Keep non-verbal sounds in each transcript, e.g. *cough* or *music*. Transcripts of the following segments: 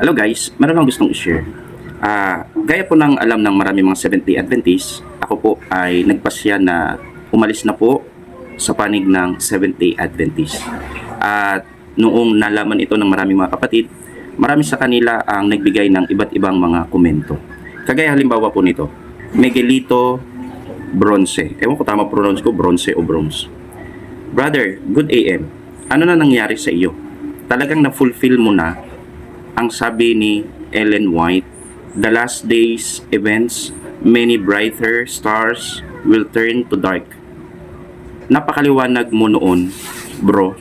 Hello guys, meron lang gustong i-share. Ah, gaya po ng alam ng marami mga Seventh-day ako po ay nagpasya na umalis na po sa panig ng Seventh-day. At noong nalaman ito ng maraming mga kapatid, marami sa kanila ang nagbigay ng iba't ibang mga komento. Kagaya halimbawa po nito, Miguelito Bronze. Ewan ko tama pronounce ko, bronze o bronze. Brother, good AM. Ano na nangyari sa iyo? Talagang na-fulfill mo na ang sabi ni Ellen White, the last days events, many brighter stars will turn to dark. Napakaliwanag mo noon, bro.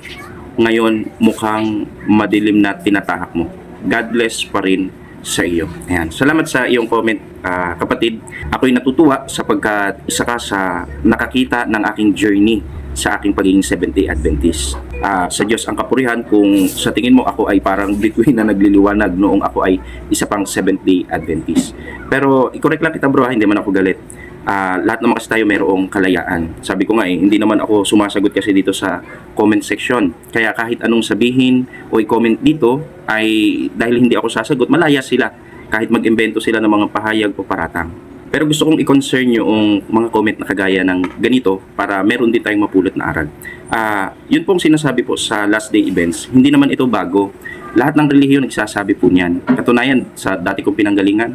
Ngayon, mukhang madilim na tinatahak mo. God bless pa rin sa iyo. Ayan. Salamat sa iyong comment, ah, kapatid. Ako'y natutuwa sapagkat isa ka sa nakakita ng aking journey sa aking pagiging Seventh-day Adventist. Ah, sa Diyos ang kapurihan kung sa tingin mo ako ay parang bituin na nagliliwanag noong ako ay isa pang Seventh-day Adventist. Pero i-correct lang kita bro, hindi man ako galit. Ah, lahat naman kasi tayo mayroong kalayaan. Sabi ko nga eh, hindi naman ako sumasagot kasi dito sa comment section. Kaya kahit anong sabihin o i-comment dito ay dahil hindi ako sasagot, malaya sila kahit mag-imbento sila ng mga pahayag o paratang. Pero gusto kong i-concern yung mga comment na kagaya ng ganito para meron din tayong mapulot na aral. Ah, yun pong sinasabi po sa last day events, hindi naman ito bago. Lahat ng relihiyon nagsasabi po niyan. Katunayan, sa dati kong pinanggalingan,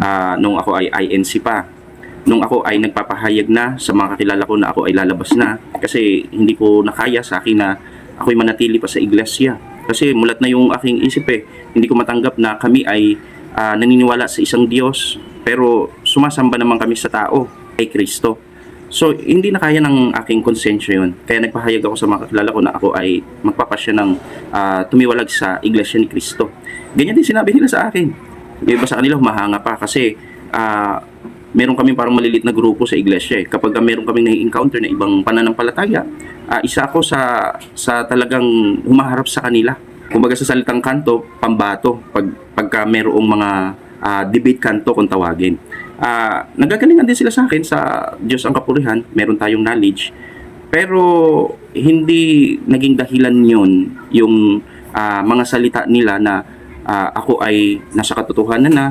ah, nung ako ay INC pa, nung ako ay nagpapahayag na sa mga kakilala ko na ako ay lalabas na kasi hindi ko nakaya sa akin na ako'y manatili pa sa iglesia. Kasi mulat na yung aking isip eh. Hindi ko matanggap na kami ay ah, naniniwala sa isang Diyos pero sumasamba naman kami sa tao kay Kristo. So, hindi na kaya ng aking konsensya yun. Kaya nagpahayag ako sa mga kakilala ko na ako ay magpapasya ng ah, tumiwalag sa Iglesia ni Kristo. Ganyan din sinabi nila sa akin. Yung iba sa kanila humahanga pa kasi ah, meron kaming parang malilit na grupo sa iglesia eh. Kapag meron kaming nai-encounter na ibang pananampalataya, ah, isa ako sa sa talagang humaharap sa kanila. Kumbaga sa salitang kanto, pambato pag pagka merong mga ah, debate kanto kung tawagin. Ah, nagagalingan din sila sa akin sa Diyos ang kapurihan, meron tayong knowledge. Pero hindi naging dahilan yun yung ah, mga salita nila na ah, ako ay nasa katotohanan na,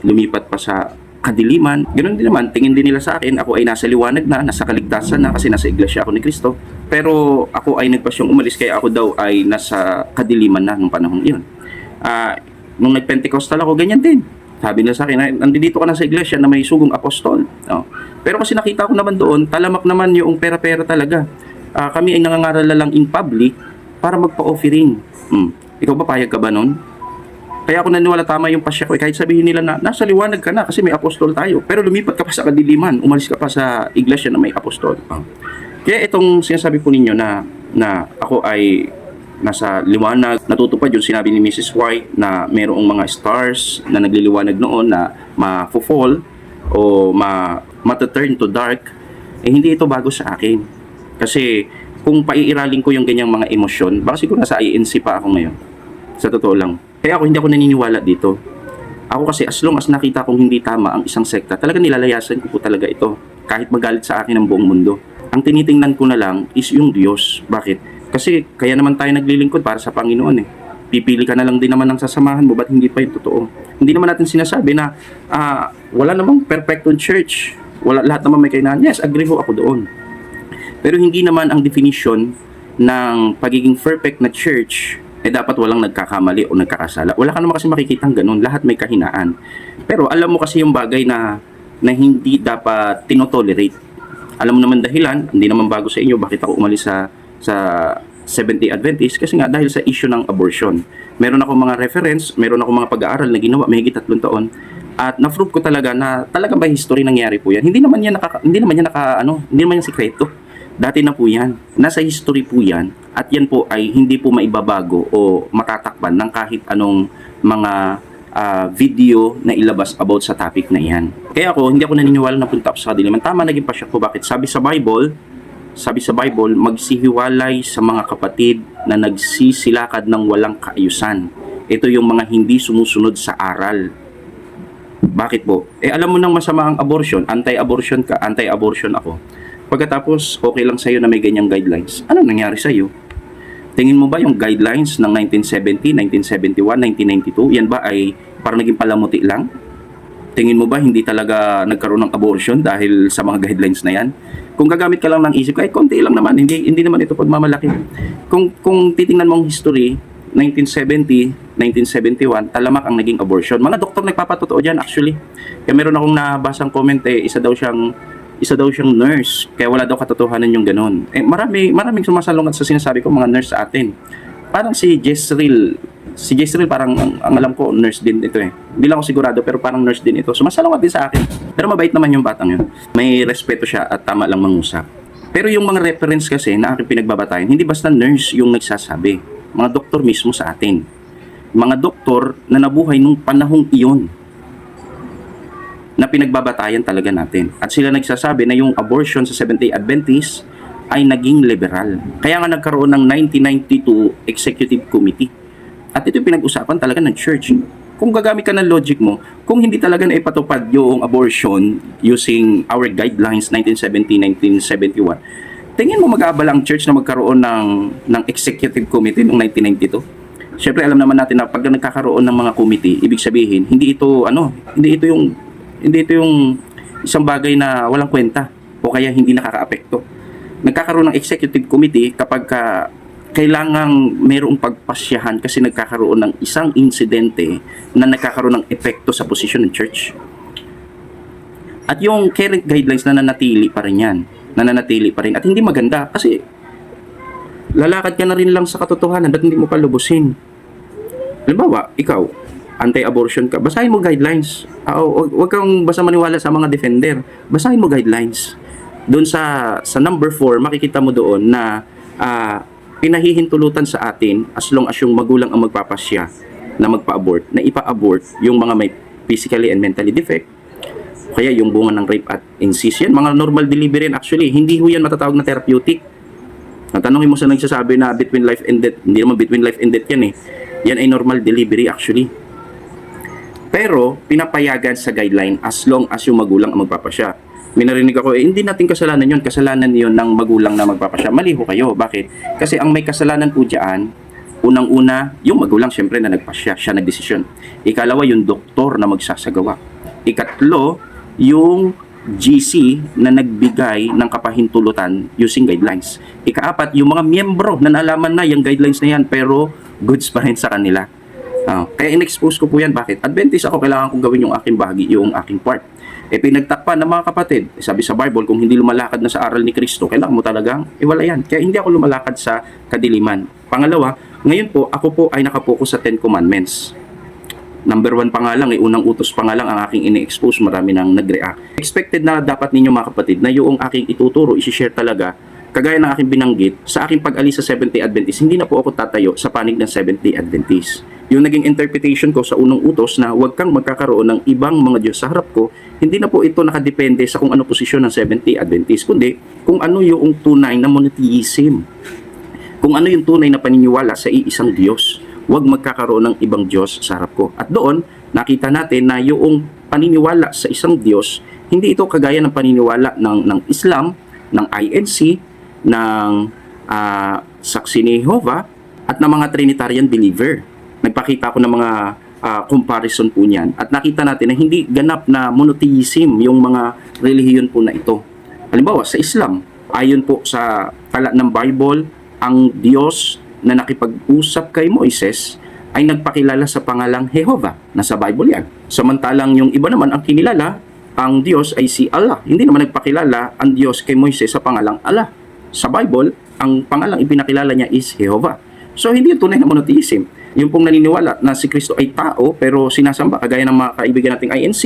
lumipat pa sa kadiliman. Ganun din naman, tingin din nila sa akin, ako ay nasa liwanag na, nasa kaligtasan na kasi nasa iglesia ako ni Kristo. Pero ako ay nagpasyong umalis kaya ako daw ay nasa kadiliman na nung panahon iyon. Ah, nung nag-Pentecostal ako, ganyan din. Sabi nila sa akin, "Ay, nandito ka na sa iglesia na may sugong apostol. No? Pero kasi nakita ko naman doon, talamak naman yung pera-pera talaga. Ah, kami ay nangangaral na lang in public para magpa-offering. Hmm. Ikaw ba payag ka ba nun? Kaya ako naniwala tama yung pasya ko. Eh, kahit sabihin nila na nasa liwanag ka na kasi may apostol tayo. Pero lumipat ka pa sa kadiliman. Umalis ka pa sa iglesia na may apostol. Ah. Kaya itong sinasabi po ninyo na, na ako ay nasa liwanag, natutupad yung sinabi ni Mrs. White na mayroong mga stars na nagliliwanag noon na ma-fall o ma mataturn to dark, eh hindi ito bago sa akin. Kasi kung paiiralin ko yung ganyang mga emosyon, baka siguro nasa INC pa ako ngayon. Sa totoo lang. Kaya ako hindi ako naniniwala dito. Ako kasi as long as nakita kong hindi tama ang isang sekta, talaga nilalayasan ko po talaga ito. Kahit magalit sa akin ang buong mundo. Ang tinitingnan ko na lang is yung Diyos. Bakit? Kasi kaya naman tayo naglilingkod para sa Panginoon eh. Pipili ka na lang din naman ng sasamahan mo, ba't hindi pa yung totoo? Hindi naman natin sinasabi na ah, wala namang perfecto church. Wala, lahat naman may kainahan. Yes, agree ho ako doon. Pero hindi naman ang definition ng pagiging perfect na church eh dapat walang nagkakamali o nagkakasala. Wala ka naman kasi makikitang ganun. Lahat may kahinaan. Pero alam mo kasi yung bagay na na hindi dapat tinotolerate. Alam mo naman dahilan, hindi naman bago sa inyo bakit ako umalis sa sa Seventh-day Adventist kasi nga dahil sa issue ng abortion. Meron ako mga reference, meron ako mga pag-aaral na ginawa mahigit tatlong taon at na-prove ko talaga na talaga ba history nangyari po yan. Hindi naman yan naka, hindi naman yan naka ano, hindi naman yan sikreto. Dati na po yan. Nasa history po yan at yan po ay hindi po maibabago o matatakpan ng kahit anong mga ah, video na ilabas about sa topic na yan. Kaya ako, hindi ako naniniwala na punta ako sa kadiliman. Tama naging pasya ko. Bakit? Sabi sa Bible, sabi sa Bible, magsihiwalay sa mga kapatid na nagsisilakad ng walang kaayusan. Ito yung mga hindi sumusunod sa aral. Bakit po? Eh alam mo nang masama ang abortion, anti-abortion ka, anti-abortion ako. Pagkatapos, okay lang sa'yo na may ganyang guidelines. Ano nangyari sa'yo? Tingin mo ba yung guidelines ng 1970, 1971, 1992, yan ba ay parang naging palamuti lang? Tingin mo ba hindi talaga nagkaroon ng abortion dahil sa mga guidelines na yan? Kung gagamit ka lang ng isip, kahit konti lang naman, hindi, hindi naman ito pagmamalaki. Kung, kung titingnan mo ang history, 1970, 1971, talamak ang naging abortion. Mga doktor nagpapatotoo dyan actually. Kaya meron akong nabasang comment eh, isa daw siyang isa daw siyang nurse, kaya wala daw katotohanan yung ganun. Eh, marami, maraming sumasalungat sa sinasabi ko mga nurse sa atin. Parang si Jezreel, si Jezreel parang ang, ang alam ko nurse din ito eh. Hindi lang ako sigurado pero parang nurse din ito. Sumasalungat din sa akin. Pero mabait naman yung batang yun. May respeto siya at tama lang mangusap. Pero yung mga reference kasi na aking pinagbabatayan, hindi basta nurse yung nagsasabi. Mga doktor mismo sa atin. Mga doktor na nabuhay nung panahong iyon na pinagbabatayan talaga natin. At sila nagsasabi na yung abortion sa Seventh-day Adventist ay naging liberal. Kaya nga nagkaroon ng 1992 Executive Committee. At ito yung pinag-usapan talaga ng church. Kung gagamit ka ng logic mo, kung hindi talaga na ipatupad yung abortion using our guidelines 1970-1971, tingin mo mag-aabala ang church na magkaroon ng, ng executive committee noong 1992? Siyempre alam naman natin na pag nagkakaroon ng mga committee, ibig sabihin, hindi ito ano, hindi ito yung hindi ito yung isang bagay na walang kwenta o kaya hindi nakakaapekto. Nagkakaroon ng executive committee kapag ka kailangang mayroong pagpasyahan kasi nagkakaroon ng isang insidente na nagkakaroon ng epekto sa posisyon ng church. At yung current guidelines na nanatili pa rin yan. Nananatili pa rin. At hindi maganda kasi lalakad ka na rin lang sa katotohanan ba't hindi mo pa lubusin? Halimbawa, ikaw, anti-abortion ka, basahin mo guidelines. O- Huwag kang basta maniwala sa mga defender. Basahin mo guidelines. Doon sa sa number 4, makikita mo doon na ah, pinahihintulutan sa atin as long as yung magulang ang magpapasya na magpa-abort, na ipa-abort yung mga may physically and mentally defect, kaya yung bunga ng rape at incest yan, mga normal delivery actually, hindi ho yan matatawag na therapeutic. Natanongin mo sa nagsasabi na between life and death, hindi naman between life and death yan eh. Yan ay normal delivery actually. Pero, pinapayagan sa guideline as long as yung magulang ang magpapasya. May narinig ako, eh, hindi natin kasalanan yon Kasalanan yon ng magulang na magpapasya. Mali ho kayo. Bakit? Kasi ang may kasalanan po dyan, unang-una, yung magulang syempre na nagpasya, siya nagdesisyon. Ikalawa, yung doktor na magsasagawa. Ikatlo, yung GC na nagbigay ng kapahintulutan using guidelines. Ikaapat, yung mga miyembro na nalaman na yung guidelines na yan pero goods pa rin sa kanila. Ah, kaya in-expose ko po yan. Bakit? Adventist ako, kailangan kong gawin yung aking bahagi, yung aking part. Eh pinagtakpan ng mga kapatid, eh, sabi sa Bible, kung hindi lumalakad na sa aral ni Kristo, kailangan mo talagang iwala yan. Kaya hindi ako lumalakad sa kadiliman. Pangalawa, ngayon po, ako po ay nakapokus sa Ten Commandments. Number one pa nga lang, eh, unang utos pa nga lang ang aking ini-expose, marami nang nag-react. Expected na dapat ninyo mga kapatid na yung aking ituturo, isi-share talaga, kagaya ng aking binanggit, sa aking pag-alis sa Seventh-day Adventist, hindi na po ako tatayo sa panig ng Seventh-day Adventist. Yung naging interpretation ko sa unang utos na huwag kang magkakaroon ng ibang mga Diyos sa harap ko, hindi na po ito nakadepende sa kung ano posisyon ng Seventh-day Adventist, kundi kung ano yung tunay na monotheism kung ano yung tunay na paniniwala sa iisang Diyos. Huwag magkakaroon ng ibang Diyos sa harap ko. At doon, nakita natin na yung paniniwala sa isang Diyos, hindi ito kagaya ng paniniwala ng, ng Islam, ng INC, ng ah, Saksi ni Jehovah, at ng mga Trinitarian believer. Nagpakita ko ng mga ah, comparison po niyan. At nakita natin na hindi ganap na monotheism yung mga relihiyon po na ito. Halimbawa, sa Islam, ayon po sa tala ng Bible, ang Diyos na nakipag-usap kay Moises ay nagpakilala sa pangalang Jehovah. Nasa Bible yan. Samantalang yung iba naman ang kinilala, ang Diyos ay si Allah. Hindi naman nagpakilala ang Diyos kay Moises sa pangalang Allah. Sa Bible, ang pangalang ipinakilala niya is Jehovah. So hindi yung tunay na monotheism. Yung pong naniniwala na si Kristo ay tao pero sinasamba kagaya ng mga kaibigan nating INC.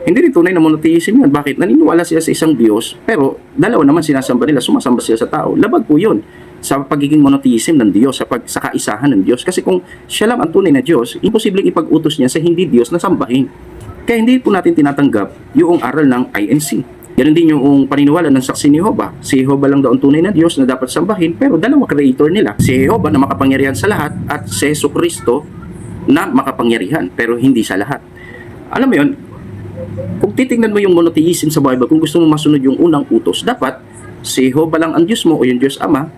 Hindi rin tunay na monotheism yun. Bakit? Naniniwala sila sa isang Diyos, pero dalawa naman sinasamba nila, sumasamba sila sa tao. Labag po yun sa pagiging monotheism ng Diyos, sa, pag, sa kaisahan ng Diyos. Kasi kung siya lang ang tunay na Diyos, imposibleng ipag-utos niya sa hindi Diyos na sambahin. Kaya hindi po natin tinatanggap yung aral ng INC. Ganun din yung paniniwala ng saksi ni Jehovah. Si Jehovah lang daw ang tunay na Diyos na dapat sambahin, pero dalawa creator nila. Si Jehovah na makapangyarihan sa lahat at si Yesu Kristo na makapangyarihan, pero hindi sa lahat. Alam mo yun, kung titingnan mo yung monotheism sa Bible, kung gusto mo masunod yung unang utos, dapat si Jehovah lang ang Diyos mo o yung Diyos Ama,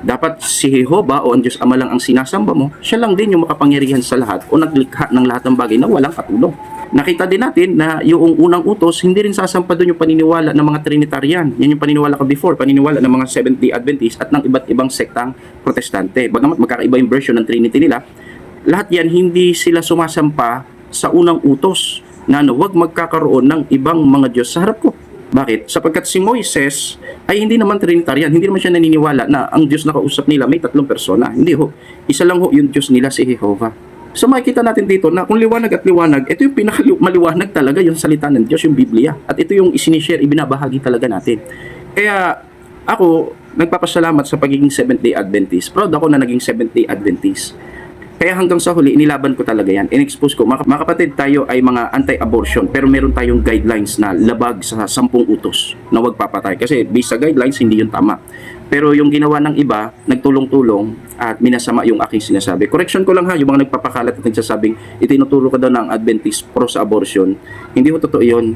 Dapat si Jehovah o ang Diyos Ama lang ang sinasamba mo, siya lang din yung makapangyarihan sa lahat o naglikha ng lahat ng bagay na walang katulong. Nakita din natin na yung unang utos, hindi rin sasampa doon yung paniniwala ng mga Trinitarian. Yan yung paniniwala ko before, paniniwala ng mga Seventh-day Adventist at ng iba't ibang sektang protestante. Bagamat magkakaiba yung version ng Trinity nila, lahat yan hindi sila sumasampa sa unang utos na ano, huwag magkakaroon ng ibang mga Diyos sa harap ko. Bakit? Sapagkat si Moises ay hindi naman Trinitarian, hindi naman siya naniniwala na ang Diyos na kausap nila may tatlong persona. Hindi ho. Isa lang ho yung Diyos nila si Jehovah. So makikita natin dito na kung liwanag at liwanag, ito yung pinakamaliwanag talaga yung salita ng Diyos, yung Biblia. At ito yung isinishare, ibinabahagi talaga natin. Kaya ako, nagpapasalamat sa pagiging Seventh-day Adventist. Proud ako na naging Seventh-day Adventist. Kaya hanggang sa huli, inilaban ko talaga yan. In-expose ko. Mga, kapatid, tayo ay mga anti-abortion. Pero meron tayong guidelines na labag sa sampung utos na wag papatay. Kasi based sa guidelines, hindi yun tama. Pero yung ginawa ng iba, nagtulong-tulong at minasama yung aking sinasabi. Correction ko lang ha, yung mga nagpapakalat at nagsasabing itinuturo ka daw ng Adventist pro sa abortion. Hindi ko totoo yun.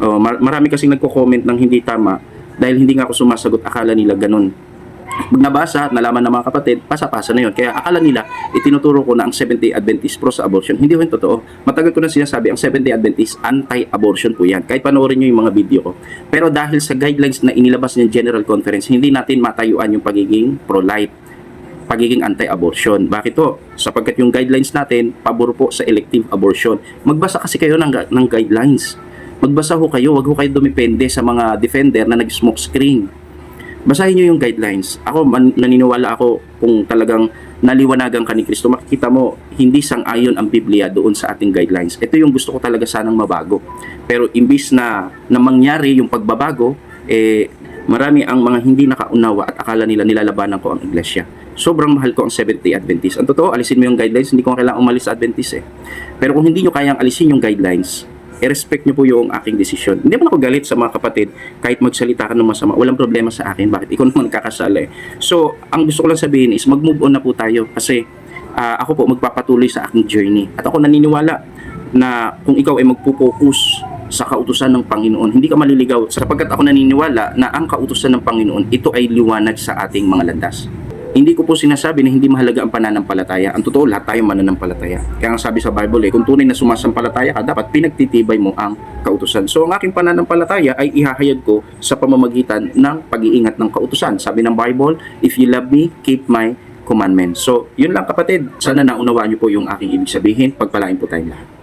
Oh, mar- marami kasing nagko-comment ng hindi tama dahil hindi nga ako sumasagot. Akala nila ganun pag nabasa nalaman ng mga kapatid, pasa-pasa na yun. Kaya akala nila, itinuturo ko na ang Seventh-day Adventist pro sa abortion. Hindi ko yun totoo. Matagal ko na sinasabi, ang Seventh-day Adventist, anti-abortion po yan. Kahit panoorin nyo yung mga video ko. Pero dahil sa guidelines na inilabas ng General Conference, hindi natin matayuan yung pagiging pro-life pagiging anti-abortion. Bakit to? Sapagkat yung guidelines natin, pabor po sa elective abortion. Magbasa kasi kayo ng, ng guidelines. Magbasa ho kayo, wag ho kayo dumipende sa mga defender na nag-smoke screen basahin nyo yung guidelines. Ako, man, naniniwala ako kung talagang naliwanagan ka ni Kristo, makikita mo, hindi sang-ayon ang Biblia doon sa ating guidelines. Ito yung gusto ko talaga sanang mabago. Pero imbis na, na mangyari yung pagbabago, eh, marami ang mga hindi nakaunawa at akala nila nilalabanan ko ang iglesia. Sobrang mahal ko ang Seventh-day Adventist. Ang totoo, alisin mo yung guidelines, hindi ko kailangan umalis sa Adventist eh. Pero kung hindi nyo kayang alisin yung guidelines, i-respect nyo po yung aking desisyon. Hindi naman ako galit sa mga kapatid kahit magsalita ka ng masama. Walang problema sa akin. Bakit? Ikaw *laughs* naman nagkakasala eh. So, ang gusto ko lang sabihin is mag-move on na po tayo kasi ah, ako po magpapatuloy sa aking journey. At ako naniniwala na kung ikaw ay magpo-focus sa kautusan ng Panginoon, hindi ka maliligaw sapagkat ako naniniwala na ang kautusan ng Panginoon, ito ay liwanag sa ating mga landas. Hindi ko po sinasabi na hindi mahalaga ang pananampalataya. Ang totoo, lahat tayo mananampalataya. Kaya ang sabi sa Bible eh, kung tunay na sumasampalataya ka, dapat pinagtitibay mo ang kautusan. So ang aking pananampalataya ay ihahayag ko sa pamamagitan ng pag-iingat ng kautusan. Sabi ng Bible, if you love me, keep my commandments. So, yun lang kapatid. Sana naunawaan niyo po yung aking ibig sabihin. Pagpalain po tayong lahat.